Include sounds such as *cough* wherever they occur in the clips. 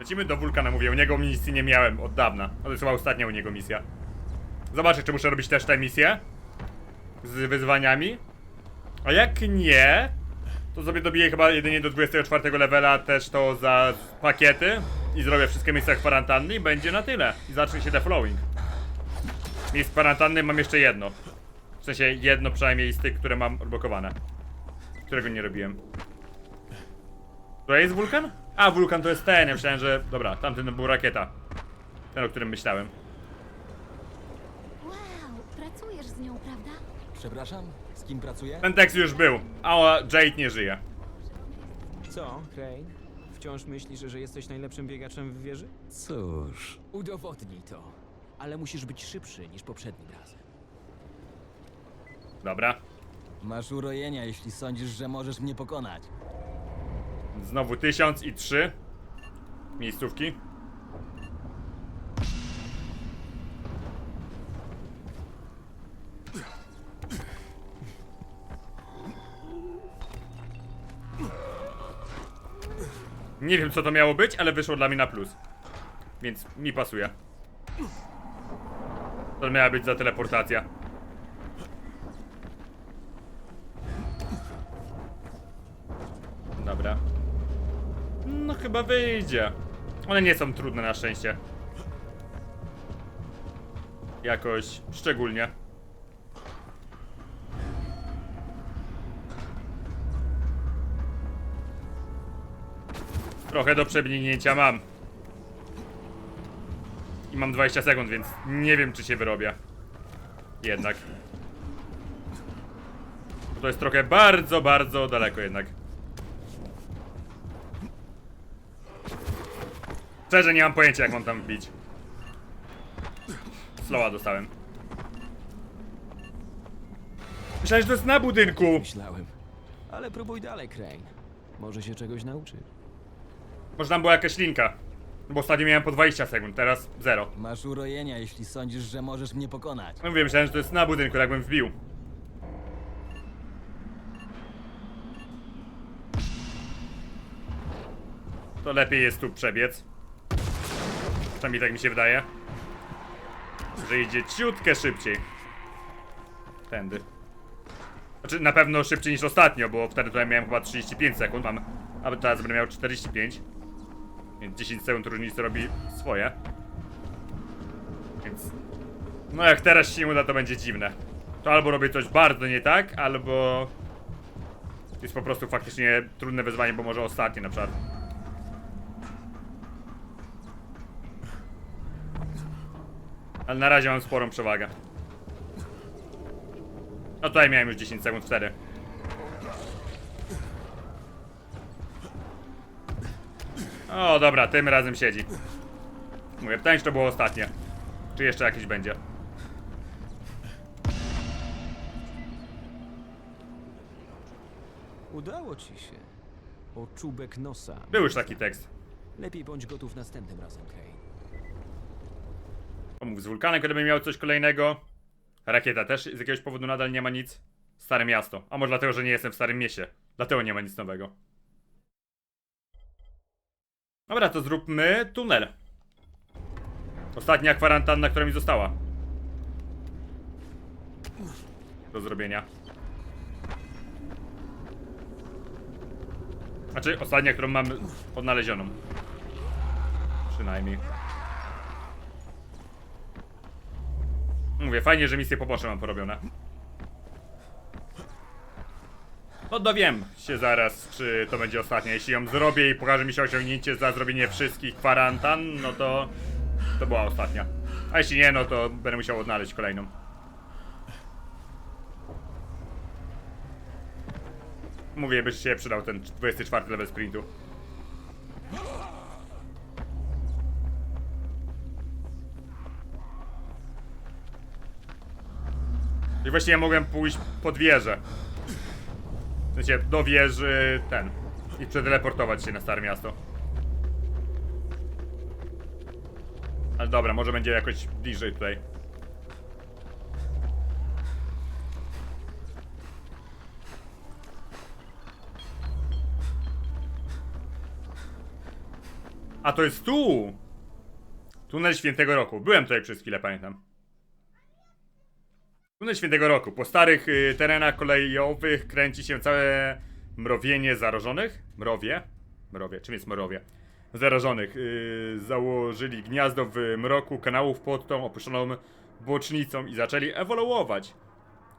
Lecimy do wulkana, mówię, u niego misji nie miałem od dawna. To jest chyba ostatnia u niego misja. Zobaczę, czy muszę robić też tę misję. Z wyzwaniami. A jak nie, to sobie dobiję chyba jedynie do 24 levela też to za pakiety. I zrobię wszystkie miejsca kwarantanny i będzie na tyle. I zacznie się deflowing. Miejsc kwarantanny mam jeszcze jedno. W sensie jedno przynajmniej z tych, które mam odblokowane. Którego nie robiłem. To jest wulkan? A, wulkan to jest ten, ja myślałem, że... Dobra, tamten był rakieta. Ten, o którym myślałem. Wow, pracujesz z nią, prawda? Przepraszam, z kim pracuję? Ten tekst już był, a Jade nie żyje. Co, Crane? Wciąż myślisz, że jesteś najlepszym biegaczem w wieży? Cóż, Udowodnij to. Ale musisz być szybszy niż poprzednim razem. Dobra. masz urojenia, jeśli sądzisz, że możesz mnie pokonać. Znowu 1003 miejscówki. Nie wiem co to miało być, ale wyszło dla mnie na plus. Więc mi pasuje. To miała być za teleportacja. Dobra. No chyba wyjdzie. One nie są trudne na szczęście. Jakoś szczególnie. Trochę do przebiegnięcia mam. I mam 20 sekund, więc nie wiem czy się wyrobię. Jednak. To jest trochę bardzo, bardzo daleko jednak. Szczerze nie mam pojęcia jak mam tam wbić. Slowa dostałem. Myślałem, że to jest na budynku. Myślałem. Ale próbuj dalej, Crane. Może się czegoś nauczysz. Może tam była jakaś linka. Bo ostatnio miałem po 20 sekund, teraz 0. Masz urojenia, jeśli sądzisz, że możesz mnie pokonać. No mówię, myślałem, że to jest na budynku, jakbym wbił. To lepiej jest tu przebiec. Przynajmniej tak mi się wydaje. Że idzie ciutkę szybciej. Tędy. Znaczy na pewno szybciej niż ostatnio, bo wtedy tutaj miałem chyba 35 sekund, mam, a teraz będę miał 45. Więc 10 sekund różnicy robi swoje. Więc no jak teraz się uda, to będzie dziwne. To albo robię coś bardzo nie tak, albo jest po prostu faktycznie trudne wyzwanie, bo może ostatnie na przykład. Ale na razie mam sporą przewagę. No tutaj miałem już 10 sekund wtedy. O, dobra, tym razem siedzi. Mówię, pytanie, czy to było ostatnie. Czy jeszcze jakieś będzie? Udało ci się. O czubek nosa. Był już taki tekst. Lepiej bądź gotów następnym razem, Crane. Pomógł z wulkanem, gdyby miał coś kolejnego. Rakieta też z jakiegoś powodu nadal nie ma nic. Stare miasto. A może dlatego, że nie jestem w starym mieście. Dlatego nie ma nic nowego. Dobra, to zróbmy tunel. Ostatnia kwarantanna, która mi została. Do zrobienia. Znaczy, ostatnia, którą mamy odnalezioną. Przynajmniej. Mówię, fajnie, że misje poboczne mam porobione. No dowiem się zaraz, czy to będzie ostatnia. Jeśli ją zrobię i pokaże mi się osiągnięcie za zrobienie wszystkich kwarantan, no to to była ostatnia. A jeśli nie, no to będę musiał odnaleźć kolejną. Mówię, by się przydał ten 24 level sprintu. Właśnie ja mogłem pójść pod wieżę. W sensie do wieży ten. I przeteleportować się na stare miasto. Ale dobra, może będzie jakoś bliżej tutaj. A to jest tu! Tunel Świętego Roku. Byłem tutaj przez chwilę, pamiętam. Tunel Świętego Roku. Po starych y, terenach kolejowych kręci się całe mrowienie zarażonych. Mrowie? Mrowie. Czym jest mrowie? Zarażonych. Y, założyli gniazdo w mroku kanałów pod tą opuszczoną bocznicą i zaczęli ewoluować.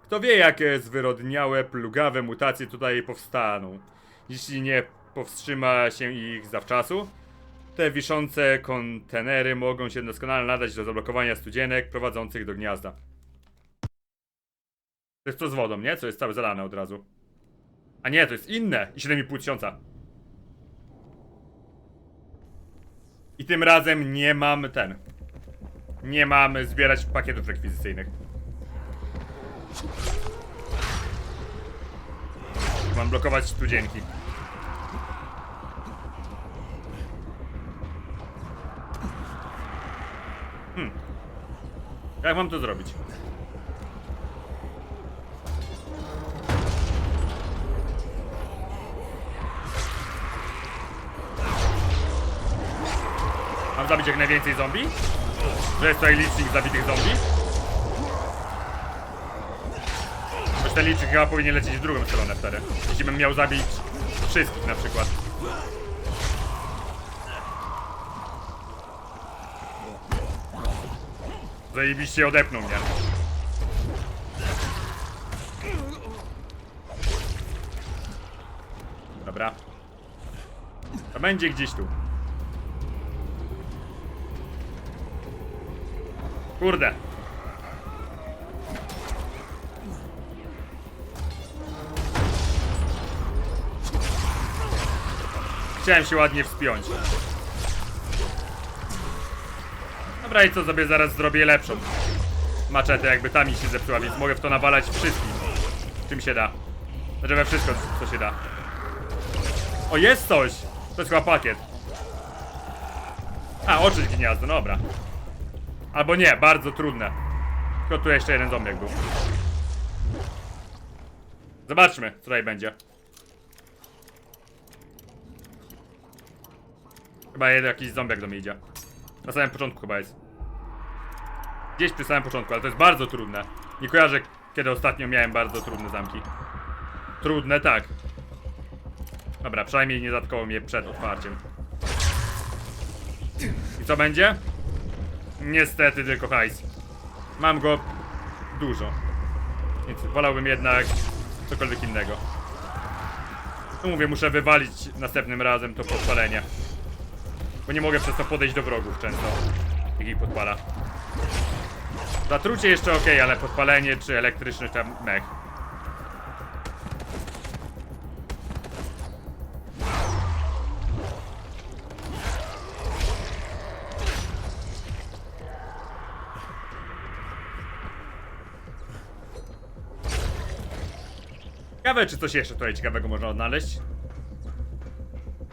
Kto wie, jakie zwyrodniałe, plugawe mutacje tutaj powstaną. Jeśli nie powstrzyma się ich zawczasu, te wiszące kontenery mogą się doskonale nadać do zablokowania studzienek prowadzących do gniazda. To jest to z wodą, nie? Co jest całe zalane od razu. A nie, to jest inne. I 7,5 tysiąca. I tym razem nie mam ten. Nie mam zbierać pakietów rekwizycyjnych. Mam blokować studzienki. Hmm. Jak mam to zrobić? Mam zabić jak najwięcej zombie? Że jest tutaj licznik zabitych zombie? Choć ten licznik chyba powinien lecieć w drugą stronę wtedy. Jeśli bym miał zabić wszystkich na przykład. Zajebiście odepnął mnie. Dobra. To będzie gdzieś tu. Kurde. Chciałem się ładnie wspiąć. Dobra, i co sobie zaraz zrobię lepszą maczetę, jakby ta mi się zepsuła, więc mogę w to nawalać wszystkim, czym się da. Znaczy we wszystko, co się da. O, jest coś! To jest chyba pakiet. A, oczyść gniazdo, no dobra. Albo nie, bardzo trudne. Tylko tu jeszcze jeden zombiak był. Zobaczmy, co tutaj będzie. Chyba jeden jakiś zombiak do mnie idzie. Na samym początku chyba jest. Gdzieś przy samym początku, ale to jest bardzo trudne. Nie kojarzę, kiedy ostatnio miałem bardzo trudne zamki. Trudne, tak. Dobra, przynajmniej nie zatkoło mnie przed otwarciem. I co będzie? Niestety tylko hajs. Mam go dużo. Więc wolałbym jednak cokolwiek innego. Mówię, muszę wywalić następnym razem to podpalenie. Bo nie mogę przez to podejść do wrogów często. Jak ich podpala. Zatrucie jeszcze ok, ale podpalenie czy elektryczny tam mech. Ciekawe, czy coś jeszcze tutaj ciekawego można odnaleźć.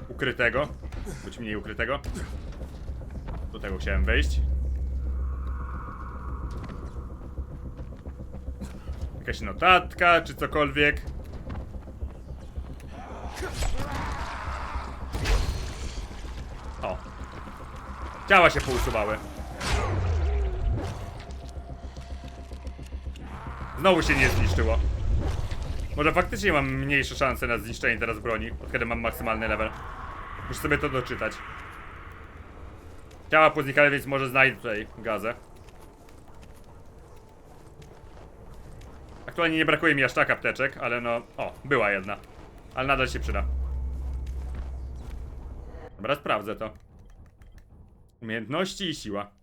Ukrytego. Być mniej ukrytego. Do tego chciałem wejść. Jakaś notatka, czy cokolwiek. O. Ciała się pousuwały. Znowu się nie zniszczyło. Może faktycznie mam mniejsze szanse na zniszczenie teraz broni, od kiedy mam maksymalny level. Muszę sobie to doczytać. Ciała poznikały, więc może znajdę tutaj gazę. Aktualnie nie brakuje mi aż tak apteczek, ale no... O, była jedna. Ale nadal się przyda. Dobra, sprawdzę to. Umiejętności i siła.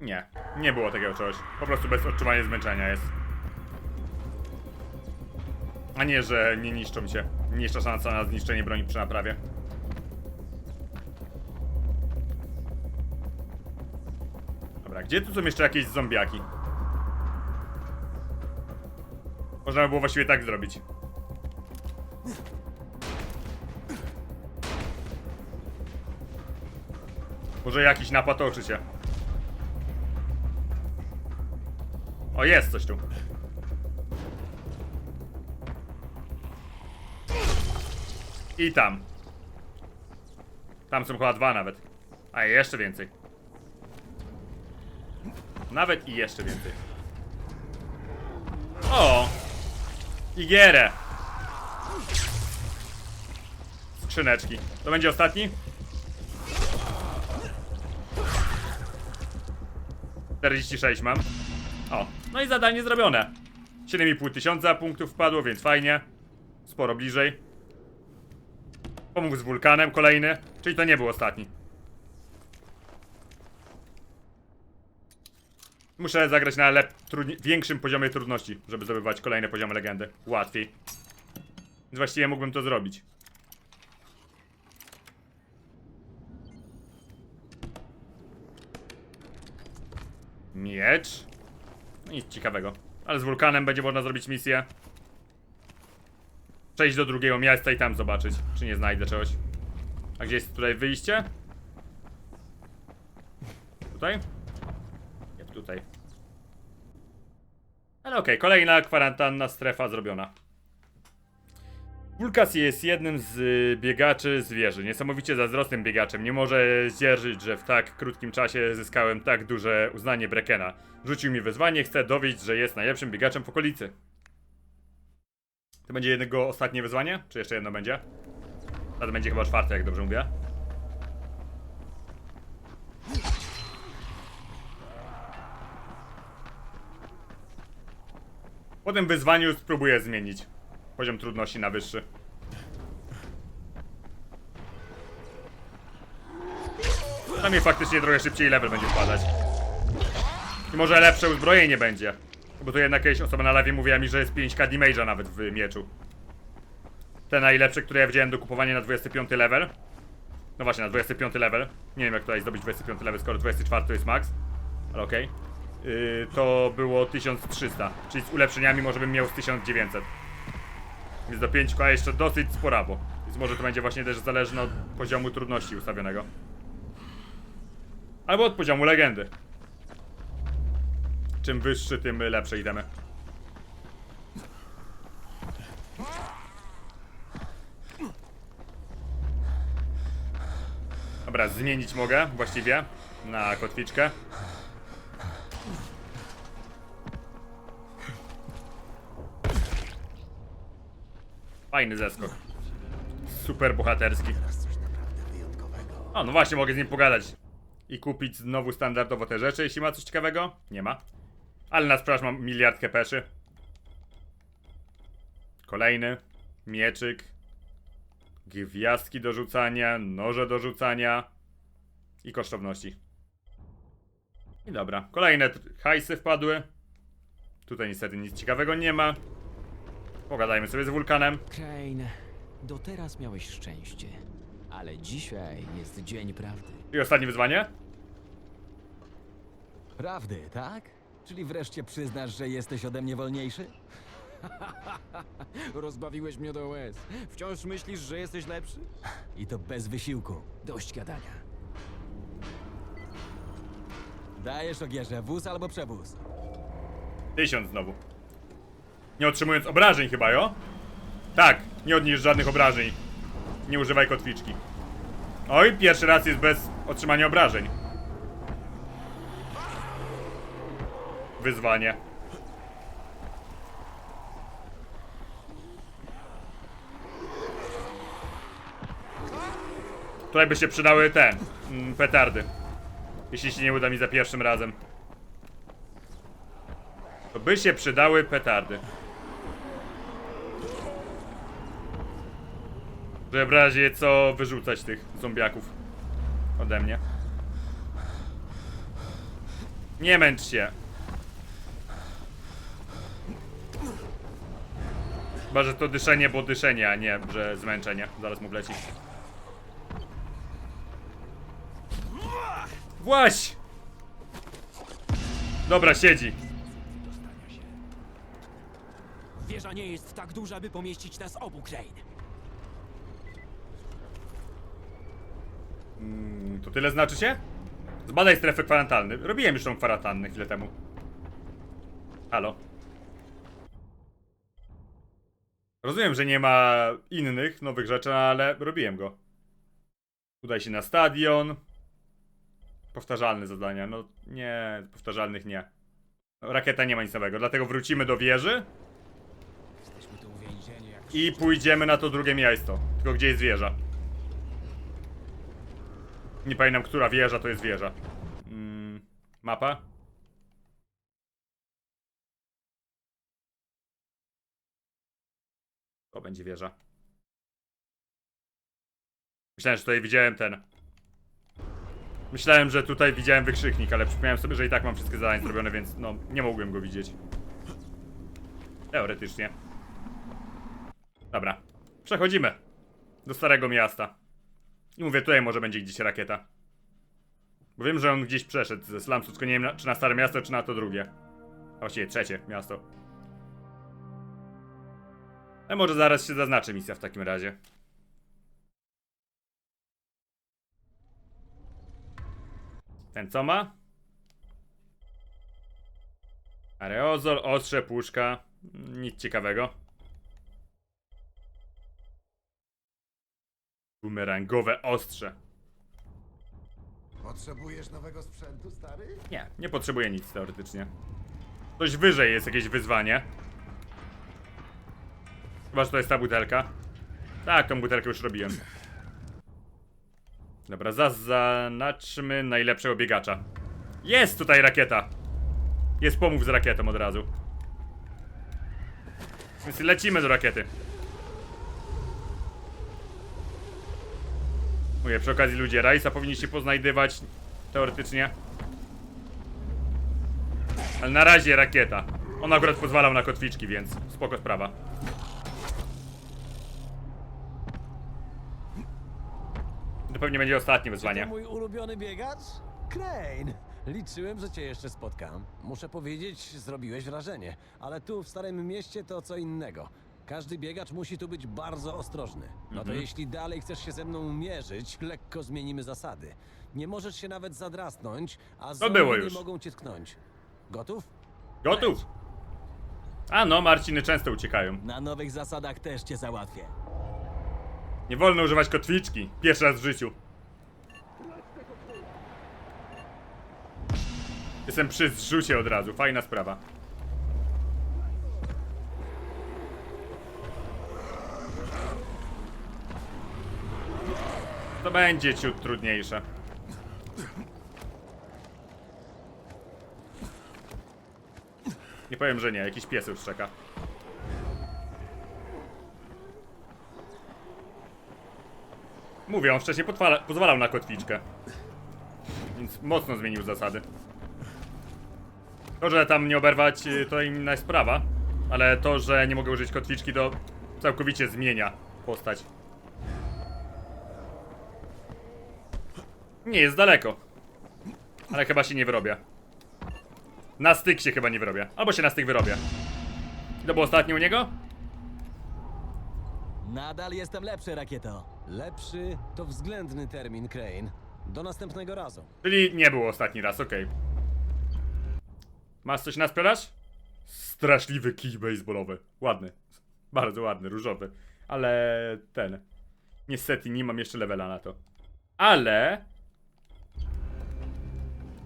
Nie, nie było takiego czegoś. Po prostu bez odczuwania zmęczenia jest. A nie, że nie niszczą się. Mniejsza szansa na zniszczenie broni przy naprawie. Dobra, gdzie tu są jeszcze jakieś zombiaki? Można by było właściwie tak zrobić. Może jakiś napad oczy się. O, jest coś tu. I tam. Tam są chyba dwa nawet. A jeszcze więcej. Nawet i jeszcze więcej. O! Igierę! Skrzyneczki. To będzie ostatni? 46 mam. No i zadanie zrobione. 7,5 tysiąca punktów wpadło, więc fajnie. Sporo bliżej. Pomógł z wulkanem, kolejny. Czyli to nie był ostatni. Muszę zagrać na lep- większym poziomie trudności, żeby zdobywać kolejne poziomy legendy. Łatwiej. Więc właściwie mógłbym to zrobić. Miecz. Nic ciekawego. Ale z wulkanem będzie można zrobić misję. Przejść do drugiego miasta i tam zobaczyć, czy nie znajdę czegoś. A gdzie jest tutaj wyjście? Tutaj? Nie, tutaj. Ale okej, kolejna kwarantanna strefa zrobiona. Wulkas jest jednym z y, biegaczy zwierzy, niesamowicie zazdrosnym biegaczem. Nie może zdzierżyć, że w tak krótkim czasie zyskałem tak duże uznanie Brekena. Rzucił mi wyzwanie, chce dowieść, że jest najlepszym biegaczem w okolicy. To będzie jednego ostatnie wyzwanie? Czy jeszcze jedno będzie? To będzie chyba czwarte, jak dobrze mówię. Po tym wyzwaniu spróbuję zmienić poziom trudności na wyższy. Przynajmniej faktycznie trochę szybciej level będzie wpadać. I może lepsze uzbrojenie będzie. Bo tu jednak jakaś osoba na live mówiła mi, że jest 5k damage'a nawet w mieczu. Te najlepsze, które ja widziałem do kupowania na 25 level. No właśnie, na 25 level. Nie wiem jak tutaj zdobyć 25 level, skoro 24 to jest max. Ale okej. Yy, to było 1300, czyli z ulepszeniami może bym miał z 1900. Więc do 5k jeszcze dosyć sporawo. Więc może to będzie właśnie też zależne od poziomu trudności ustawionego. Albo od poziomu legendy. Czym wyższy, tym lepsze idemy. Dobra, zmienić mogę właściwie na kotwiczkę. Fajny zeskok. Super bohaterski. O, no właśnie, mogę z nim pogadać. I kupić znowu standardowo te rzeczy, jeśli ma coś ciekawego. Nie ma. Ale na sprzedaż mam miliard kepeszy. Kolejny. Mieczyk. Gwiazdki do rzucania, noże do rzucania. I kosztowności. I dobra. Kolejne hajsy wpadły. Tutaj niestety nic ciekawego nie ma. Pogadajmy sobie z wulkanem. Crane, do teraz miałeś szczęście. Ale dzisiaj jest dzień prawdy. I ostatnie wyzwanie. Prawdy, tak? Czyli wreszcie przyznasz, że jesteś ode mnie wolniejszy? *laughs* Rozbawiłeś mnie do łez. Wciąż myślisz, że jesteś lepszy? I to bez wysiłku. Dość gadania. Dajesz ogierze, wóz albo przewóz. Tysiąc znowu. Nie otrzymując obrażeń chyba, jo? Tak, nie odniesz żadnych obrażeń. Nie używaj kotwiczki. Oj, pierwszy raz jest bez otrzymania obrażeń. Wyzwanie. Tutaj by się przydały te mm, petardy. Jeśli się nie uda mi za pierwszym razem. To by się przydały petardy. Żeby w razie co wyrzucać tych zombiaków ode mnie. Nie męcz się. Chyba, że to dyszenie, bo dyszenie, a nie, że zmęczenie. Zaraz mu wleci. Właś! Dobra, siedzi. Wieża nie jest tak duża, by pomieścić nas obu, Crane. Mm, To tyle znaczy się? Zbadaj strefę kwarantanny. Robiłem już tą kwarantannę chwilę temu. Halo. Rozumiem, że nie ma innych nowych rzeczy, ale robiłem go. Udaj się na stadion. Powtarzalne zadania. No nie, powtarzalnych nie. No, Rakieta nie ma nic nowego, dlatego wrócimy do wieży i pójdziemy na to drugie miejsce. Tylko gdzie jest wieża? Nie pamiętam, która wieża to jest wieża. Mm, mapa? To będzie wieża. Myślałem, że tutaj widziałem ten. Myślałem, że tutaj widziałem wykrzyknik, ale przypomniałem sobie, że i tak mam wszystkie zadania zrobione, więc no, nie mogłem go widzieć. Teoretycznie. Dobra. Przechodzimy. Do Starego Miasta. I mówię, tutaj może będzie gdzieś rakieta. Bo wiem, że on gdzieś przeszedł ze slumsu, tylko nie wiem, czy na Stare Miasto, czy na to drugie. A właściwie trzecie miasto. Ale może zaraz się zaznaczy misja w takim razie. Ten co ma? Areozol, ostrze, puszka. Nic ciekawego. Bumerangowe ostrze. Potrzebujesz nowego sprzętu, stary? Nie, nie potrzebuję nic teoretycznie. Coś wyżej jest jakieś wyzwanie. Chyba, że to jest ta butelka. Tak, tą butelkę już robiłem. Dobra, zaznaczmy najlepszego biegacza. Jest tutaj rakieta! Jest pomów z rakietą od razu. Więc lecimy do rakiety. Mówię, przy okazji ludzie, Rajsa powinniście poznajdywać teoretycznie. Ale na razie rakieta. On akurat pozwalał na kotwiczki, więc spoko sprawa. To pewnie będzie ostatnie To wyzwanie. mój ulubiony biegacz? Crane! Liczyłem, że cię jeszcze spotkam. Muszę powiedzieć, zrobiłeś wrażenie. Ale tu, w Starym Mieście, to co innego. Każdy biegacz musi tu być bardzo ostrożny. No to jeśli dalej chcesz się ze mną mierzyć, lekko zmienimy zasady. Nie możesz się nawet zadrasnąć, a zombie było nie już. mogą cię tknąć. Gotów? Gotów? A no, Marciny często uciekają. Na nowych zasadach też cię załatwię. Nie wolno używać kotwiczki. Pierwszy raz w życiu. Jestem przy zrzucie od razu. Fajna sprawa. To będzie ciut trudniejsze. Nie powiem, że nie. Jakiś pies już czeka. Mówię, on wcześniej pozwalał na kotwiczkę. Więc mocno zmienił zasady. To, że tam nie oberwać, y, to inna sprawa. Ale to, że nie mogę użyć kotwiczki, to całkowicie zmienia postać. Nie jest daleko. Ale chyba się nie wyrobię. Na styk się chyba nie wyrobię. Albo się na styk wyrobię. I to było ostatnie u niego? Nadal jestem lepszy, rakieto. Lepszy to względny termin, Crane. Do następnego razu. Czyli nie było ostatni raz, okej. Masz coś na sprzedaż? Straszliwy kij baseballowy. Ładny. Bardzo ładny, różowy. Ale ten. Niestety nie mam jeszcze levela na to. Ale.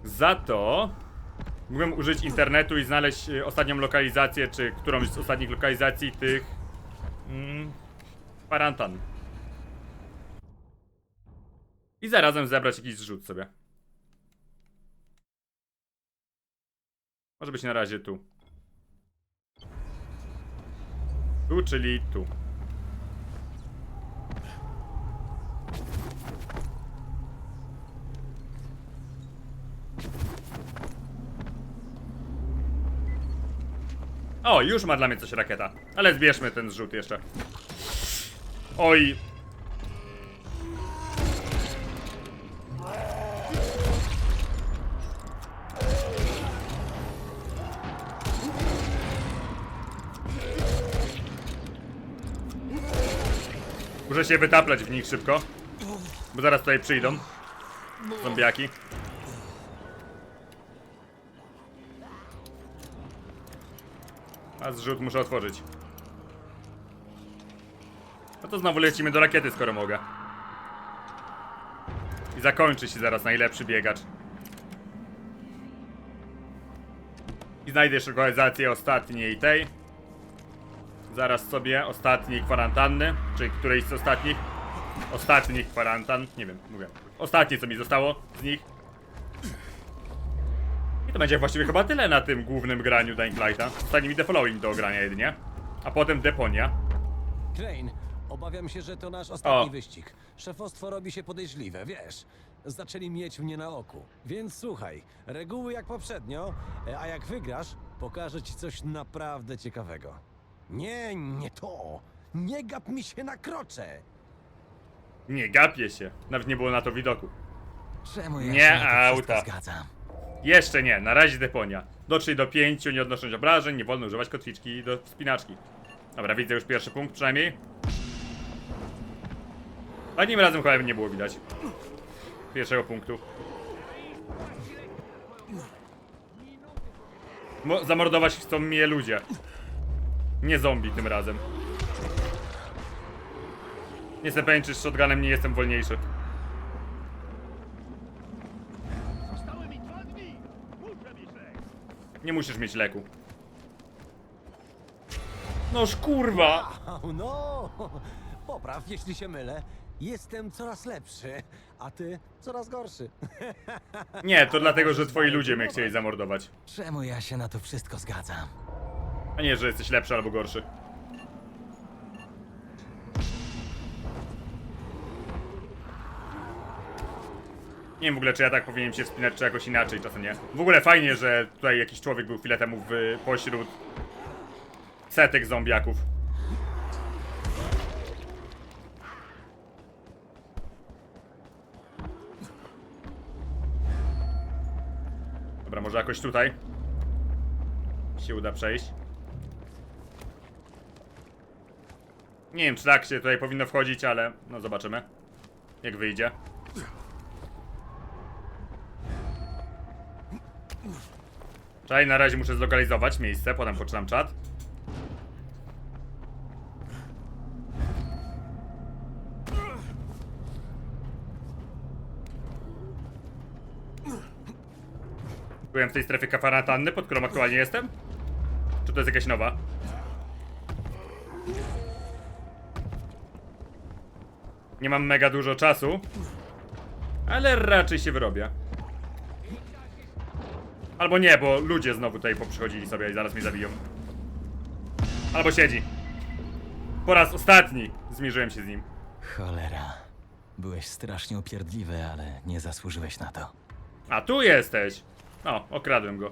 Za to. Mógłbym użyć internetu i znaleźć y, ostatnią lokalizację, czy którąś z ostatnich lokalizacji tych. Mm. I zarazem zebrać jakiś zrzut sobie. Może być na razie tu. Tu, czyli tu. O, już ma dla mnie coś rakieta. Ale zbierzmy ten zrzut jeszcze. Oj, Muszę się wytaplać w nich szybko. Bo zaraz tutaj przyjdą. Zombiaki. A zrzut muszę otworzyć. No to znowu lecimy do rakiety, skoro mogę. I zakończy się zaraz najlepszy biegacz. I znajdę jeszcze lokalizację ostatniej tej. Zaraz sobie ostatniej kwarantanny, czyli którejś z ostatnich. Ostatnich kwarantan, nie wiem, mówię. Ostatnie co mi zostało z nich. I to będzie właściwie chyba tyle na tym głównym graniu Dying Lighta. Zostanie mi The Following do grania jedynie. A potem Deponia. Crane, obawiam się, że to nasz ostatni O. wyścig. Szefostwo robi się podejrzliwe, wiesz. Zaczęli mieć mnie na oku. Więc słuchaj, reguły jak poprzednio, a jak wygrasz, pokażę ci coś naprawdę ciekawego. Nie, nie to! Nie gap mi się na krocze! Nie gapię się. Nawet nie było na to widoku. Czemu ja Nie się auta. zgadzam? Jeszcze nie, na razie deponia. Dotrzyj do pięciu, nie odnosząc obrażeń, nie wolno używać kotwiczki do wspinaczki. Dobra, widzę już pierwszy punkt przynajmniej. A nim razem chyba nie było widać. Pierwszego punktu. Mo zamordować chcą mnie ludzie. Nie zombie tym razem. Nie jestem pewien, czy z shotgunem nie jestem wolniejszy. Nie musisz mieć leku. Noż kurwa! Au, no! Popraw, jeśli się mylę. Jestem coraz lepszy, a ty coraz gorszy. *laughs* Nie, to dlatego, że twoi ludzie mnie chcieli zamordować. Czemu ja się na to wszystko zgadzam? A nie, że jesteś lepszy albo gorszy. Nie wiem w ogóle, czy ja tak powinienem się wspinać, czy jakoś inaczej, czasem nie. W ogóle fajnie, że tutaj jakiś człowiek był chwilę temu w, pośród setek zombiaków. Dobra, może jakoś tutaj się uda przejść. Nie wiem, czy tak się tutaj powinno wchodzić, ale no zobaczymy. Jak wyjdzie. Czekaj, na razie muszę zlokalizować miejsce, potem poczytam czat. Byłem w tej strefie kwarantanny, pod którą aktualnie jestem? Czy to jest jakaś nowa? Nie mam mega dużo czasu, ale raczej się wyrobię. Albo nie, bo ludzie znowu tutaj poprzychodzili sobie i zaraz mnie zabiją. Albo siedzi. Po raz ostatni zmierzyłem się z nim. Cholera. Byłeś strasznie upierdliwy, ale nie zasłużyłeś na to. A tu jesteś! O, okradłem go.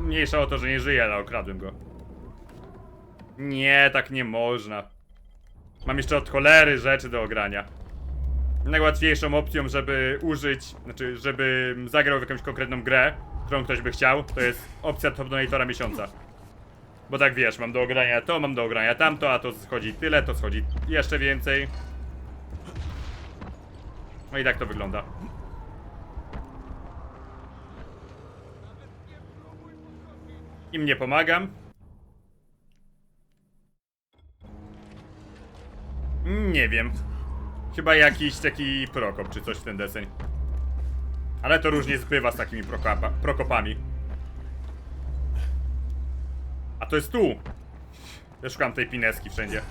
Mniejsza o to, że nie żyje, ale okradłem go. Nie, tak nie można. Mam jeszcze od cholery rzeczy do ogrania. Najłatwiejszą opcją, żeby użyć, znaczy, żeby zagrał w jakąś konkretną grę, którą ktoś by chciał, to jest opcja Top Donatora miesiąca. Bo tak wiesz, mam do ogrania to, mam do ogrania tamto, a to schodzi tyle, to schodzi jeszcze więcej. No i tak to wygląda. Im nie pomagam. Nie wiem. Chyba jakiś taki prokop czy coś w ten deseń. Ale to różnie zbywa z takimi prokopa, prokopami. A to jest tu. Ja szukam tej pineski wszędzie.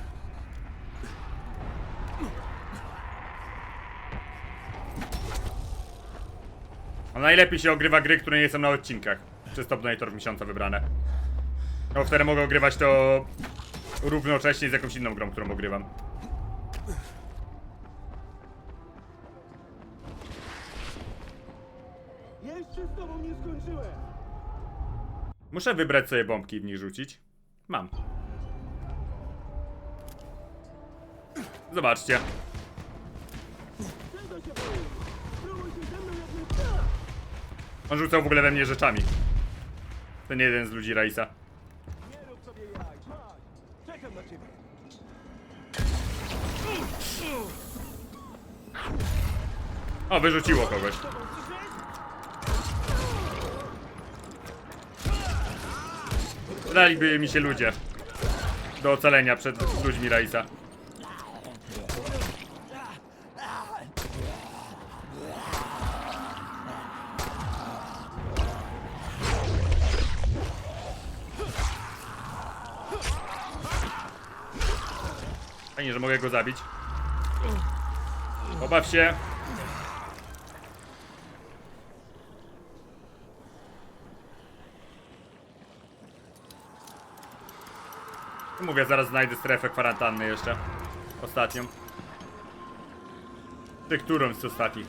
A najlepiej się ogrywa gry, które nie są na odcinkach. Przez Top Donator miesiąca wybrane. No wtedy mogę ogrywać to równocześnie z jakąś inną grą, którą ogrywam. Jeszcze z tobą nie skończyłem! Muszę wybrać sobie bombki i w nich rzucić. Mam. Zobaczcie. Czego się boisz? Spróbuj się ze mną jak On rzucał w ogóle we mnie rzeczami. Ten jeden z ludzi Raisa. Nie rób sobie jaj! Chodź! Czekam na ciebie! O, wyrzuciło kogoś. Zdaliby mi się ludzie. Do ocalenia przed ludźmi Raisa. Fajnie, że mogę go zabić. Obaw się. Mówię, zaraz znajdę strefę kwarantanny jeszcze. Ostatnią. Ty, którą z ostatnich?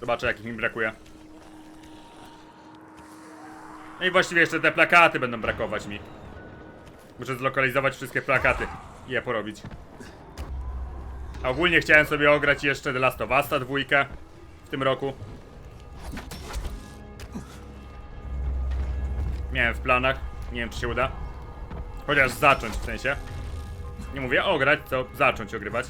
Zobaczę, jakich mi brakuje. No i właściwie jeszcze te plakaty będą brakować mi. Muszę zlokalizować wszystkie plakaty i je porobić. A ogólnie chciałem sobie ograć jeszcze The Last of Us dwójkę w tym roku. Miałem w planach. Nie wiem, czy się uda. Chociaż zacząć w sensie. Nie mówię ograć, to zacząć ogrywać.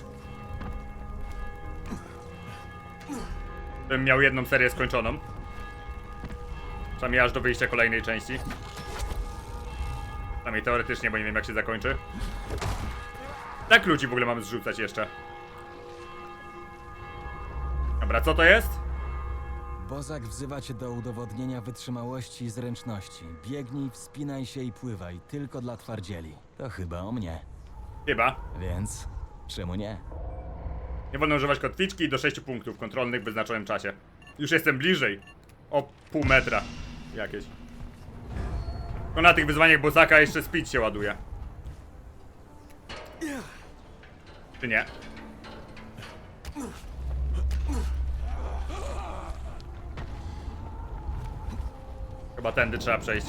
Bym miał jedną serię skończoną. Przynajmniej aż do wyjścia kolejnej części. Przynajmniej teoretycznie, bo nie wiem jak się zakończy. Tak ludzi w ogóle mamy zrzucać jeszcze. Dobra, co to jest? Bozak wzywa cię do udowodnienia wytrzymałości i zręczności. Biegnij, wspinaj się i pływaj, tylko dla twardzieli. To chyba o mnie. Chyba. Więc czemu nie? Nie wolno używać kotwiczki do 6 punktów kontrolnych w wyznaczonym czasie. Już jestem bliżej. O pół metra. Jakieś. To na tych wyzwaniach Bosaka jeszcze speed się ładuje. Czy nie? Chyba tędy trzeba przejść.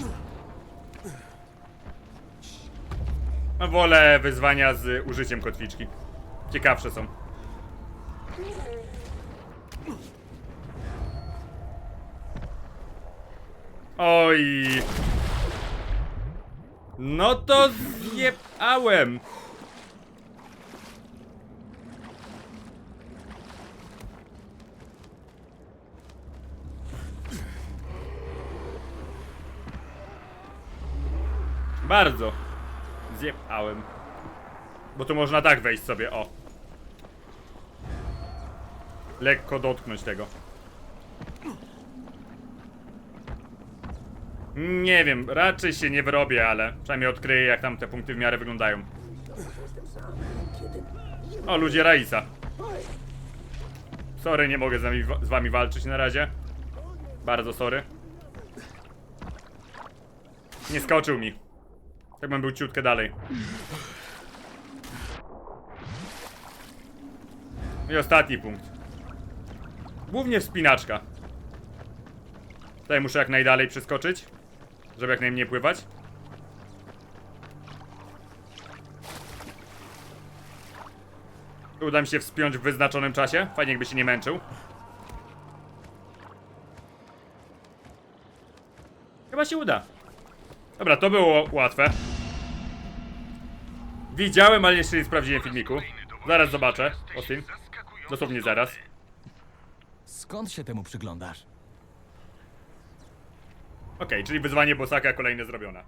No wolę wyzwania z użyciem kotwiczki. Ciekawsze są. Oj. No to zjebałem. Bardzo. Zjebałem. Bo tu można tak wejść sobie, o. Lekko dotknąć tego. Nie wiem, raczej się nie wyrobię, ale przynajmniej odkryję jak tam te punkty w miarę wyglądają. O, ludzie Raisa. Sorry, nie mogę z, nami, z wami walczyć na razie. Bardzo sorry. Nie skoczył mi. Tak bym był ciutkę dalej. I ostatni punkt. Głównie wspinaczka. Tutaj muszę jak najdalej przeskoczyć, żeby jak najmniej pływać. Uda mi się wspiąć w wyznaczonym czasie. Fajnie jakby się nie męczył. Chyba się uda. Dobra, to było łatwe. Widziałem, ale jeszcze nie sprawdziłem filmiku. Zaraz zobaczę. O tym. Dosłownie zaraz. Skąd się temu przyglądasz? Okej, czyli wyzwanie Bosaka kolejne zrobione.